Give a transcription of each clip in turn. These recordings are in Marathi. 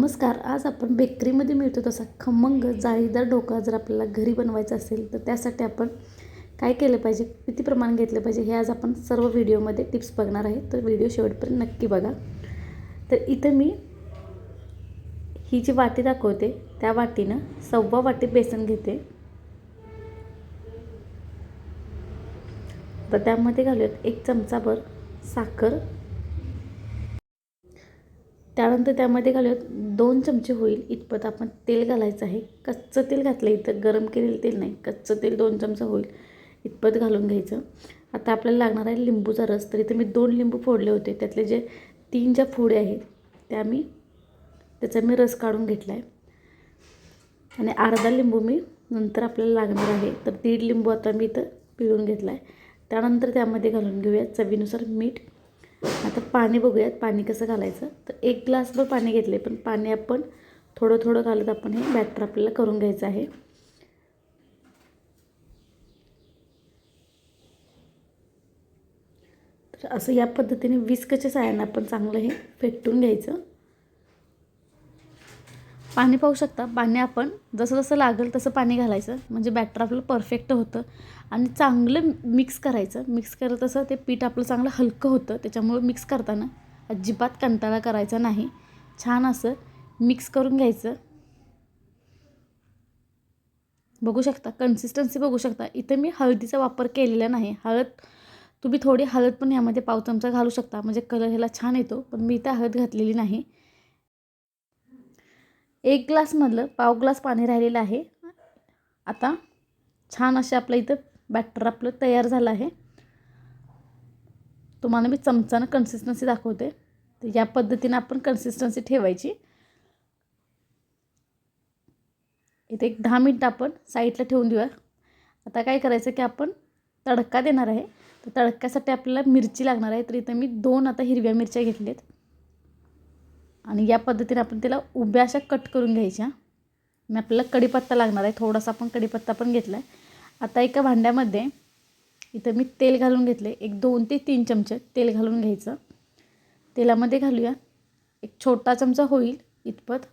नमस्कार आज आपण बेकरीमध्ये मिळतो तसा खमंग जाळीदार ढोकळा जर आपल्याला घरी बनवायचा असेल तर त्यासाठी आपण काय केलं पाहिजे? किती प्रमाण घेतलं पाहिजे? हे आज आपण सर्व व्हिडिओमध्ये टिप्स बघणार आहे. तर व्हिडिओ शेवटपर्यंत नक्की बघा. तर इथं मी ही जी वाटी दाखवते त्या वाटीनं सव्वा वाटी बेसन घेते. तर त्यामध्ये घालूयात एक चमचाभर साखर. त्यानंतर त्यामध्ये घालूयात दोन चमचे होईल. इतपत आपण तेल घालायचं आहे. कच्चं तेल घातलं इथं. गरम केलेलं तेल नाही. कच्चं तेल दोन चमचा होईल. इतपत घालून घ्यायचं. आता आपल्याला लागणार आहे लिंबूचा रस. तर इथं मी दोन लिंबू फोडले होते. त्यातले जे तीन ज्या फोडे आहेत त्या मी त्याचा मी रस काढून घेतला आहे आणि अर्धा लिंबू मी नंतर आपल्याला लागणार आहे. तर दीड लिंबू आता मी इथं पिळून घेतला आहे त्यानंतर त्यामध्ये घालून घेऊयात चवीनुसार मीठ. आता पाणी बघूयात पाणी कसं घालायचं. तर एक ग्लासभर पाणी घेतले पण पाणी आपण थोडं थोडं घालत आपण हे बॅटर आपल्याला करून घ्यायचं आहे. तर असं या पद्धतीने विस्कच्या साह्यानं आपण चांगलं हे फेटून घ्यायचं. पाणी पाहू शकता. पाणी आपण जसं जसं लागेल तसं पाणी घालायचं. म्हणजे बॅटर आपलं परफेक्ट होतं. आणि चांगलं मिक्स करायचं. मिक्स करत तसं ते पीठ आपलं चांगलं हलकं होतं. त्याच्यामुळं मिक्स करताना अजिबात कंटाळा करायचा नाही. छान असं मिक्स करून घ्यायचं. बघू शकता. कन्सिस्टन्सी बघू शकता. इथे मी हळदीचा वापर केलेला नाही. हळद तुम्ही थोडी हळद पण यामध्ये पाव चमचा घालू शकता. म्हणजे कलर ह्याला छान येतो. पण मी इथं हळद घातलेली नाही. एक ग्लासमधलं पाव ग्लास पाणी राहिलेलं आहे. आता छान असे आपलं इथं बॅटर आपलं तयार झालं आहे. तुम्हाला मी चमचानं कन्सिस्टन्सी दाखवते. तर या पद्धतीनं आपण कन्सिस्टन्सी ठेवायची. इथे एक दहा मिनटं आपण साईडला ठेवून देऊया. आता काय करायचं की आपण तडका देणार आहे. तर तडक्यासाठी आपल्याला मिरची लागणार आहे. तर इथं मी दोन आता हिरव्या मिरच्या घेतल्यात. आणि या पद्धतीने आपण त्याला उभ्या अशा कट करून घ्यायच्या. मी आपल्याला कढीपत्ता लागणार आहे. थोडासा आपण कढीपत्ता पण घेतला आहे आता एका भांड्यामध्ये इथं मी तेल घालून घेतले एक दोन ते तीन चमचे तेल घालून घ्यायचं. तेलामध्ये घालूया. एक छोटा चमचा होईल इतपत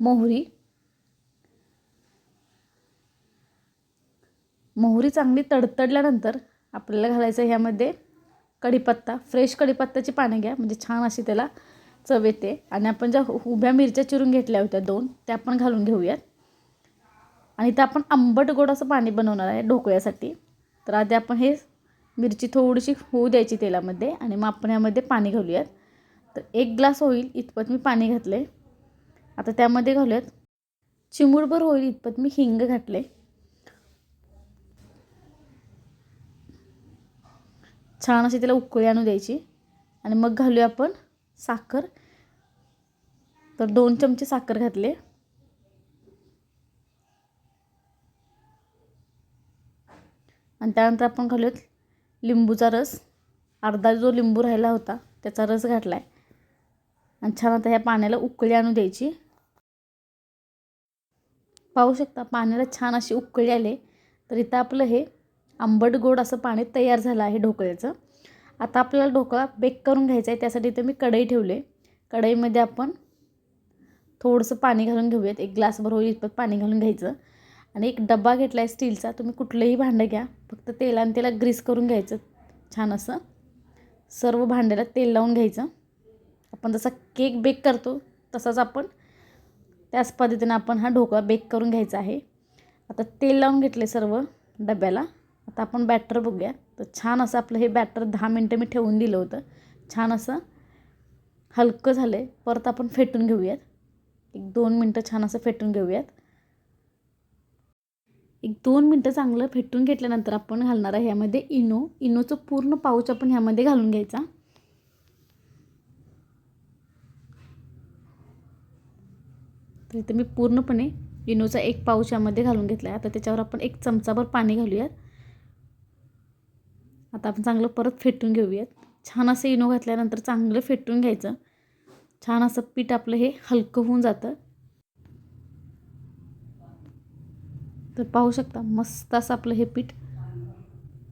मोहरी. मोहरी चांगली तडतडल्यानंतर आपल्याला घालायचं ह्यामध्ये कढीपत्ता फ्रेश कढीपत्त्याची पाने घ्या. म्हणजे छान अशी त्याला चव येते. आणि आपण ज्या उभ्या मिरच्या चिरून घेतल्या होत्या दोन त्या पण घालून घेऊयात. आणि त्या आपण आंबट गोड असं पाणी बनवणार आहे ढोकळ्यासाठी. तर आधी आपण हे मिरची थोडीशी होऊ द्यायची तेलामध्ये आणि मग आपण यामध्ये पाणी घालूयात. तर एक ग्लास होईल इतपत मी पाणी घातले. आता त्यामध्ये घालूयात. चिमूडभर होईल इतपत मी हिंग घातले. छान अशी त्याला उकळी आणू द्यायची. आणि मग घालूया आपण साखर. तर दोन चमचे साखर घातले. आणि त्यानंतर आपण घालूयात लिंबूचा रस. अर्धा जो लिंबू राहिला होता त्याचा रस घातला आहे आणि छान आता ह्या पाण्याला उकळी आणू द्यायची. पाहू शकता पाण्याला छान अशी उकळी आले तर इथं आपलं हे आंबट गोड असं पाणी तयार झालं आहे ढोकळ्याचं. आता आपल्याला ढोकळा बेक करून घ्यायचा आहे त्यासाठी इथे मी कढई ठेवले कढईमध्ये आपण थोडंसं पाणी घालून घेऊयात. एक ग्लासभर होईल इतपत पाणी घालून घ्यायचं. आणि एक डबा घेतला आहे स्टीलचा तुम्ही कुठलंही भांडं घ्या. फक्त तेलाने त्याला ग्रीस करून घ्यायचं छान असं. सर्व भांड्याला तेल लावून घ्यायचं. आपण जसा केक बेक करतो तसाच आपण त्याच पद्धतीनं आपण हा ढोकळा बेक करून घ्यायचा आहे. आता तेल लावून घेतले सर्व डब्याला. आता आपण बॅटर बघूया. तर छान असं आपलं हे बॅटर दहा मिनटं मी ठेवून दिलं होतं. छान असं हलकं झालं आहे परत आपण फेटून घेऊयात. एक दोन मिनटं छान असं फेटून घेऊयात. एक दोन मिनटं चांगलं फेटून घेतल्यानंतर आपण घालणार आहे ह्यामध्ये इनो. इनोचं पूर्ण पाऊच आपण ह्यामध्ये घालून घ्यायचा. तर इथे मी पूर्णपणे इनोचा एक पाऊच यामध्ये घालून घेतला आहे आता त्याच्यावर आपण एक चमचाभर पाणी घालूयात. आता आपण चांगलं परत फेटून घेऊयात. छान असं इनो घातल्यानंतर चांगलं फेटून घ्यायचं. छान असं पीठ आपलं हे हलकं होऊन जातं. तर पाहू शकता मस्त असं आपलं हे पीठ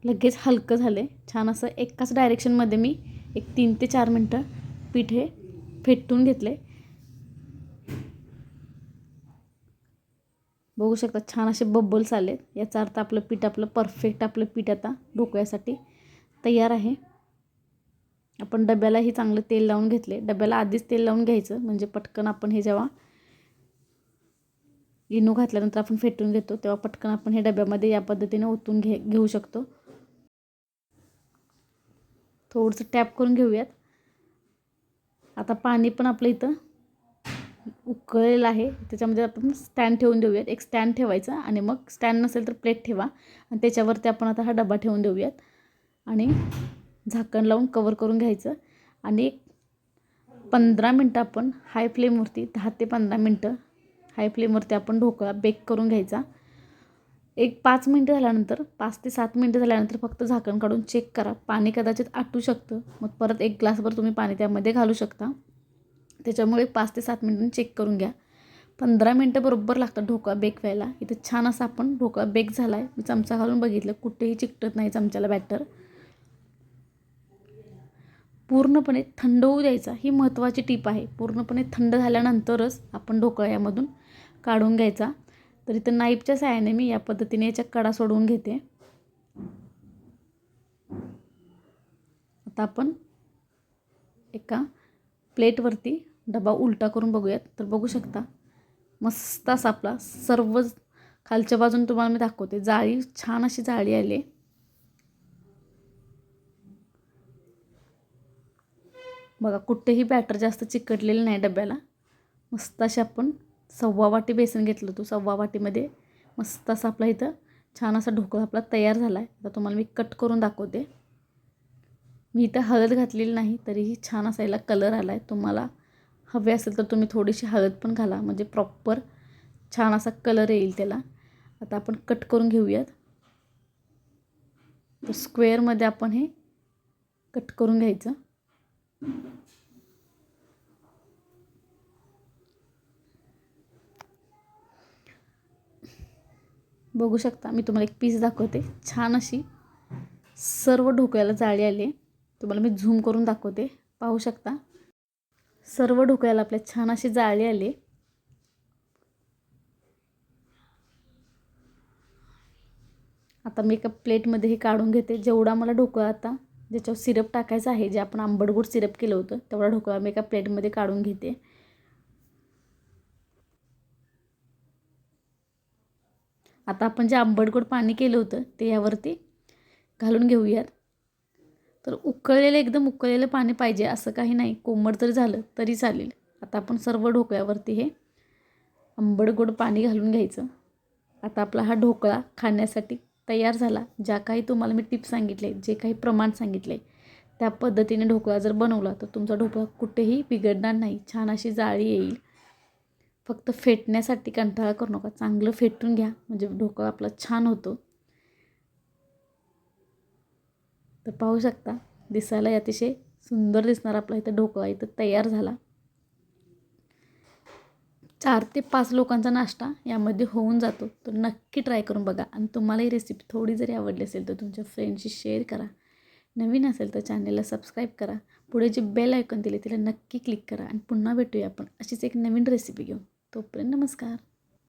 लगेच हलकं झालं आहे छान असं एकाच डायरेक्शनमध्ये मी एक तीन ते चार मिनटं पीठ हे फेटून घेतले बघू शकता छान असे बब्बल्स आले याचा अर्थ आपलं पीठ आपलं परफेक्ट आपलं पीठ आता ढोकळ्यासाठी. तयार आहे. आपण डब्यालाही चांगलं तेल लावून घेतले. डब्याला आधीच तेल लावून घ्यायचं. म्हणजे पटकन आपण हे जेव्हा इनो घातल्यानंतर आपण फेटून घेतो तेव्हा पटकन आपण हे डब्यामध्ये या पद्धतीने ओतून घे घेऊ शकतो. थोडंसं टॅप करून घेऊयात. आता पाणी पण आपलं इथं उकळलेलं आहे. त्याच्यामध्ये आपण स्टँड ठेवून देऊयात. एक स्टँड ठेवायचा आणि मग स्टँड नसेल तर प्लेट ठेवा. आणि त्याच्यावरती आपण आता हा डबा ठेवून देऊयात. आणि झाकण लावून कवर करून घ्यायचं. आणि एक पंधरा मिनटं आपण हाय फ्लेमवरती दहा ते पंधरा मिनटं हाय फ्लेमवरती आपण ढोकळा बेक करून घ्यायचा. एक पाच मिनटं झाल्यानंतर पाच ते सात मिनटं झाल्यानंतर फक्त झाकण काढून चेक करा. पाणी कदाचित आटू शकतं. मग परत एक ग्लासभर तुम्ही पाणी त्यामध्ये घालू शकता. त्याच्यामुळे पाच ते सात मिनटं चेक करून घ्या. पंधरा मिनटं बरोबर लागतात ढोकळा बेक व्हायला. इथं छान असा आपण ढोकळा बेक झाला आहे मी चमचा घालून बघितलं. कुठेही चिकटत नाही चमच्याला बॅटर पूर्णपणे थंड होऊ द्यायचा ही महत्त्वाची टीप आहे. पूर्णपणे थंड झाल्यानंतरच आपण ढोकळा यामधून काढून घ्यायचा. तर इथं नाईफच्या साहाय्याने मी या पद्धतीने याच्या कडा सोडवून घेते. आता आपण एका प्लेटवरती डबा उलटा करून बघूयात. तर बघू शकता मस्त असा आपला सर्व खालच्या बाजून तुम्हाला मी दाखवते. जाळी छान अशी जाळी आली बघा कुठेही बॅटर जास्त चिकटलेलं नाही डब्याला. मस्त असे आपण सव्वा वाटी बेसन घेतलं होतं सव्वा वाटीमध्ये. मस्त असा आपला इथं छान असा ढोकळा आपला तयार झाला आहे आता तुम्हाला मी कट करून दाखवते. मी इथं हळद घातलेली नाही तरीही छान असा याला कलर आला आहे तुम्हाला हवे असेल तर तुम्ही थोडीशी हळद पण घाला म्हणजे प्रॉपर छान असा कलर येईल त्याला. आता आपण कट करून घेऊयात. तर स्क्वेअरमध्ये आपण हे कट करून घ्यायचं. बघू शकता मी तुम्हाला एक पीस दाखवते. छान अशी सर्व ढोकळ्याला जाळी आली तुम्हाला मी झूम करून दाखवते. पाहू शकता सर्व ढोकळ्याला आपल्या छान अशी जाळी आली आता मी एका प्लेटमध्ये हे काढून घेते. जेवढा मला ढोकळा आता ज्याच्यावर सिरप टाकायचं आहे जे आपण आंबटगोड सिरप केलं होतं तेवढा ढोकळा मी एका प्लेटमध्ये काढून घेते. आता आपण जे आंबटगोड पाणी केलं होतं ते यावरती घालून घेऊयात. तर उकळलेलं एकदम उकळलेलं पाणी पाहिजे असं काही नाही. कोमट जरी झालं तरी चालेल. आता आपण सर्व ढोकळ्यावरती हे आंबट गोड पाणी घालून घ्यायचं. आता आपला हा ढोकळा खाण्यासाठी तयार झाला ज्या काही तुम्हाला मी टिप्स सांगितले जे काही प्रमाण सांगितले त्या पद्धतीने ढोकळा जर बनवला तर तुमचा ढोकळा कुठेही बिघडणार नाही. छान अशी जाळी येईल. फक्त फेटण्यासाठी कंटाळा करू नका. चांगलं फेटून घ्या. म्हणजे ढोकळा आपला छान होतो. तर पाहू शकता दिसायला अतिशय सुंदर दिसणार आपला इथं ढोकळा इथं तयार झाला. चार ते पाच लोकांचा नाश्ता यामध्ये होऊन जातो. तर नक्की ट्राय करून बघा. आणि तुम्हाला ही रेसिपी थोडी जरी आवडली असेल तर तुमच्या फ्रेंडशी शेअर करा. नवीन असेल तर चॅनलला सबस्क्राईब करा. पुढे जे बेल ऐकून दिले तिला नक्की क्लिक करा. आणि पुन्हा भेटूया आपण अशीच एक नवीन रेसिपी घेऊन. तोपर्यंत नमस्कार.